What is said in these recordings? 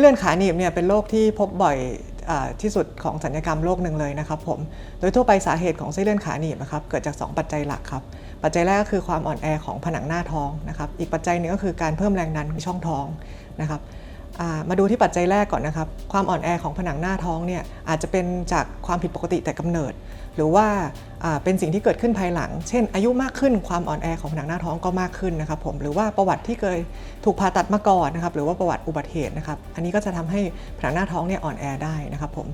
เลื่อนขาหนีบเนี่ยเป็นโรคที่พบบ่อยอที่สุดของสัญญกรรมโรคหนึ่งเลยนะครับผม โดยทั่วไปสาเหตุของเส้นเลื่อนขาหนีบนะครับเกิดจาก 2 ปัจจัยหลักครับ ปัจจัยแรกก็คือความอ่อนแอของผนังหน้าท้องนะครับ อีกปัจจัยหนึงก็คือการเพิ่มแรงดันของช่องท้องนะครับ มาดูที่ปัจจัยแรกก่อนนะครับ ความอ่อนแอของผนังหน้าท้องเนี่ยอาจจะเป็นจากความผิดปกติแต่กำเนิด หรือว่าเป็นสิ่งที่เกิดขึ้นภายหลัง เช่น อายุมากขึ้นความอ่อนแอของผนังหน้าท้องก็มากขึ้นนะครับผมหรือว่าประวัติที่เคยถูกผ่าตัดมาก่อนนะครับหรือว่าประวัติอุบัติเหตุนะครับอันนี้ก็จะทำให้ผนังหน้าท้องเนี่ยอ่อนแอได้นะครับผม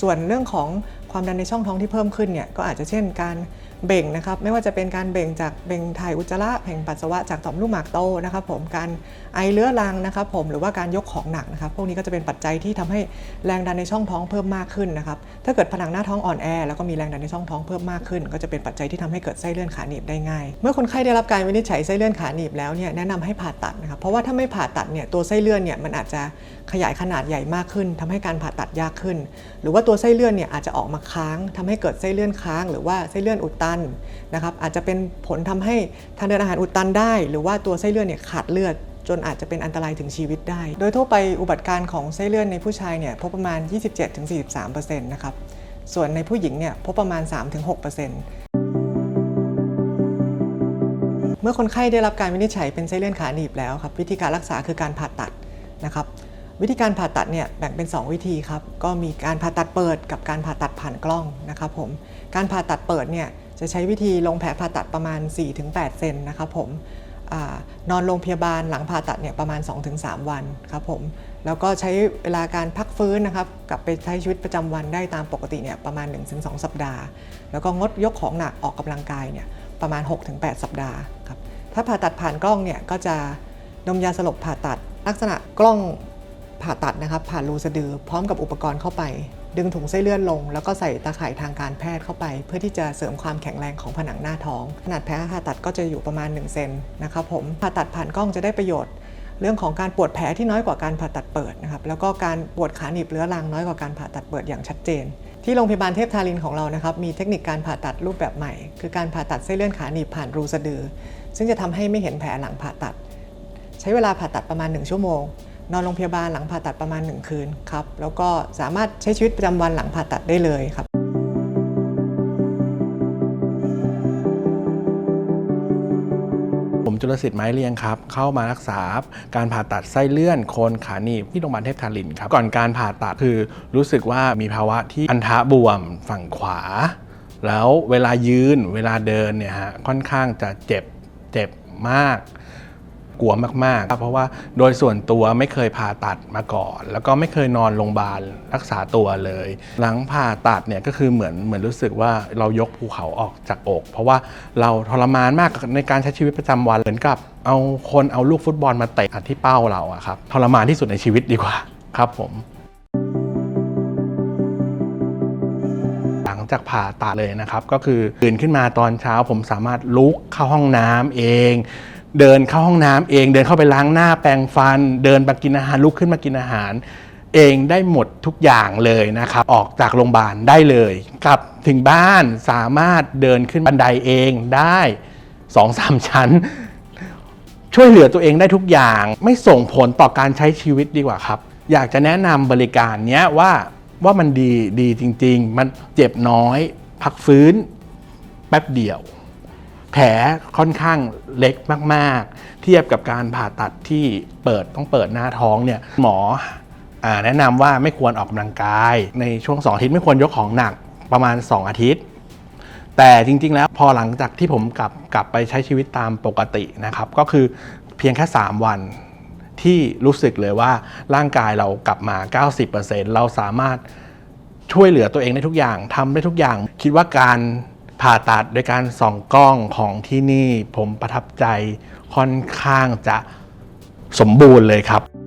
ส่วนเรื่องของความดันในช่องท้องที่เพิ่มขึ้นเนี่ยก็อาจจะเช่นการ เบ่งนะครับไม่ว่าจะเป็นการเบ่งจากเบ่งถ่ายอุจจาระเบ่งปัสสาวะจากต่อมลูกหมากโตนะครับผมการไอเลื้อรังนะครับผมหรือว่าการยกของหนักนะครับพวกนี้ก็จะเป็นปัจจัยที่ทำให้แรงดันในช่องท้องเพิ่มมากขึ้นนะครับถ้าเกิดผนังหน้าท้องอ่อนแอแล้วก็มีแรงดันในช่องท้องเพิ่มมากขึ้น ก็จะเป็นปัจจัยที่ทำให้เกิดไส้เลื่อนขาหนีบได้ง่าย เมื่อคนไข้ได้รับการวินิจฉัยไส้เลื่อนขาหนีบแล้วเนี่ยแนะนำให้ผ่าตัดนะครับเพราะว่าถ้าไม่ผ่าตัดเนี่ยตัวไส้เลื่อนเนี่ยมันอาจจะขยายขนาดใหญ่มากขึ้นทำให้การผ่าตัดยากขึ้น หรือว่าตัวไส้เลื่อนเนี่ยอาจจะออกมาค้างทำให้เกิดไส้เลื่อนค้าง หรือว่าไส้เลื่อนอุดตันนะครับอาจจะเป็นผลทำให้ทางเดินอาหารอุดตันได้ หรือว่าตัวไส้เลื่อนเนี่ยขาดเลือดจนอาจจะเป็นอันตรายถึงชีวิตได้ โดยทั่วไปอุบัติการณ์ของไส้เลื่อนในผู้ชายเนี่ยพบประมาณ 27-43%นะครับ ส่วนในผู้หญิงเนี่ยพบประมาณ 3-6%เมื่อคนไข้ได้รับการวินิจฉัยเป็นไส้เลื่อนขาหนีบแล้วครับวิธีการรักษาคือการผ่าตัดนะครับ วิธีการผ่าตัดเนี่ยแบ่งเป็น 2 วิธีครับก็มีการผ่าตัดเปิดกับการผ่าตัดผ่านกล้องนะครับผมการผ่าตัดเปิดเนี่ย จะใช้วิธีลงแผลผ่าตัดประมาณ 4-8 เซนนะครับผมอนอนโรงพยาบาลหลังผ่าตัดเนี่ยประมาณ 2-3 วันครับผมแล้วก็ใช้เวลาการพักฟื้นนะครับกลับไปใช้ชีวิตประจำวันได้ตามปกติเนี่ยประมาณ 1-2 สัปดาห์ แล้วก็งดยกของหนักออกกำลังกายเนี่ยประมาณ 6-8 สัปดาห์ครับถ้าผ่าตัดผ่านกล้องเนี่ยก็จะดมยาสลบผ่าตัดลักษณะกล้อง ผ่าตัดนะครับผ่ารูสะดือพร้อมกับอุปกรณ์เข้าไป ดึงถุงไส้เลื่อนลง แล้วก็ใส่ตาข่ายทางการแพทย์เข้าไป เพื่อที่จะเสริมความแข็งแรงของผนังหน้าท้อง ขนาดแผลผ่าตัดก็จะอยู่ประมาณ1เซนนะครับผมผ่าตัดผ่านกล้องจะได้ประโยชน์เรื่องของการปวดแผลที่น้อยกว่าการผ่าตัดเปิดนะครับแล้วก็การปวดขาหนีบเรื้อรังน้อยกว่าการผ่าตัดเปิดอย่างชัดเจน ที่โรงพยาบาลเทพทารินของเรานะครับมีเทคนิคการผ่าตัดรูปแบบใหม่ คือการผ่าตัดเส้นเลื่อนขาหนีบผ่านรูสะดือ ซึ่งจะทำให้ไม่เห็นแผลหลังผ่าตัด ใช้เวลาผ่าตัดประมาณ 1 ชั่วโมง นอนโรงพยาบาลหลังผ่าตัดประมาณ 1 คืนครับ แล้วก็สามารถใช้ชีวิตประจำวันหลังผ่าตัดได้เลยครับผมจุลสิทธิ์ไม้เรียงครับ เข้ามารักษาการผ่าตัดไส้เลื่อนโคนขาหนีบที่โรงพยาบาลเทพทารินครับ ก่อนการผ่าตัดคือรู้สึกว่ามีภาวะที่อันทะบวมฝั่งขวา แล้วเวลายืนเวลาเดินเนี่ยฮะค่อนข้างจะเจ็บเจ็บมาก กลัวมากๆครับเพราะว่าโดยส่วนตัวไม่เคยผ่าตัดมาก่อน แล้วก็ไม่เคยนอนโรงพยาบาลรักษาตัวเลย หลังผ่าตัดเนี่ยก็คือเหมือนเหมือนรู้สึกว่าเรายกภูเขาออกจากอก เพราะว่าเราทรมานมากในการใช้ชีวิตประจำวันเหมือนกับ เอาคนเอาลูกฟุตบอลมาเตะที่เป้าเราอะครับทรมานที่สุดในชีวิตดีกว่าครับผมหลังจากผ่าตัดเลยนะครับ ก็คือตื่นขึ้นมาตอนเช้าผมสามารถลุกเข้าห้องน้ำเอง เดินเข้าห้องน้ำเอง เดินเข้าไปล้างหน้าแปรงฟัน เดินมากินอาหารลุกขึ้นมากินอาหาร เองได้หมดทุกอย่างเลยนะครับ ออกจากโรงพยาบาลได้เลยกลับถึงบ้านสามารถเดินขึ้นบันไดเองได้สองสามชั้น ช่วยเหลือตัวเองได้ทุกอย่าง ไม่ส่งผลต่อการใช้ชีวิตดีกว่าครับ อยากจะแนะนำบริการเนี้ยว่าว่ามันดีดีจริง ๆ มันเจ็บน้อย พักฟื้น แป๊บเดียว แผลค่อนข้างเล็กมากๆ เทียบกับการผ่าตัดที่เปิดต้องเปิดหน้าท้องเนี่ยหมออแนะนำว่าไม่ควรออกกำลังกาย ในช่วง 2 อาทิตย์ไม่ควรยกของหนักประมาณ 2 อาทิตย์ แต่จริงๆแล้วพอหลังจากที่ผมกลับกลับไปใช้ชีวิตตามปกตินะครับ ก็คือเพียงแค่ 3 วันที่รู้สึกเลยว่าร่างกายเรากลับมา 90%เราสามารถช่วยเหลือตัวเองได้ทุกอย่างทำได้ทุกอย่าง คิดว่าการ ผ่าตัดโดยการส่องกล้องของที่นี่ผมประทับใจค่อนข้างจะสมบูรณ์เลยครับ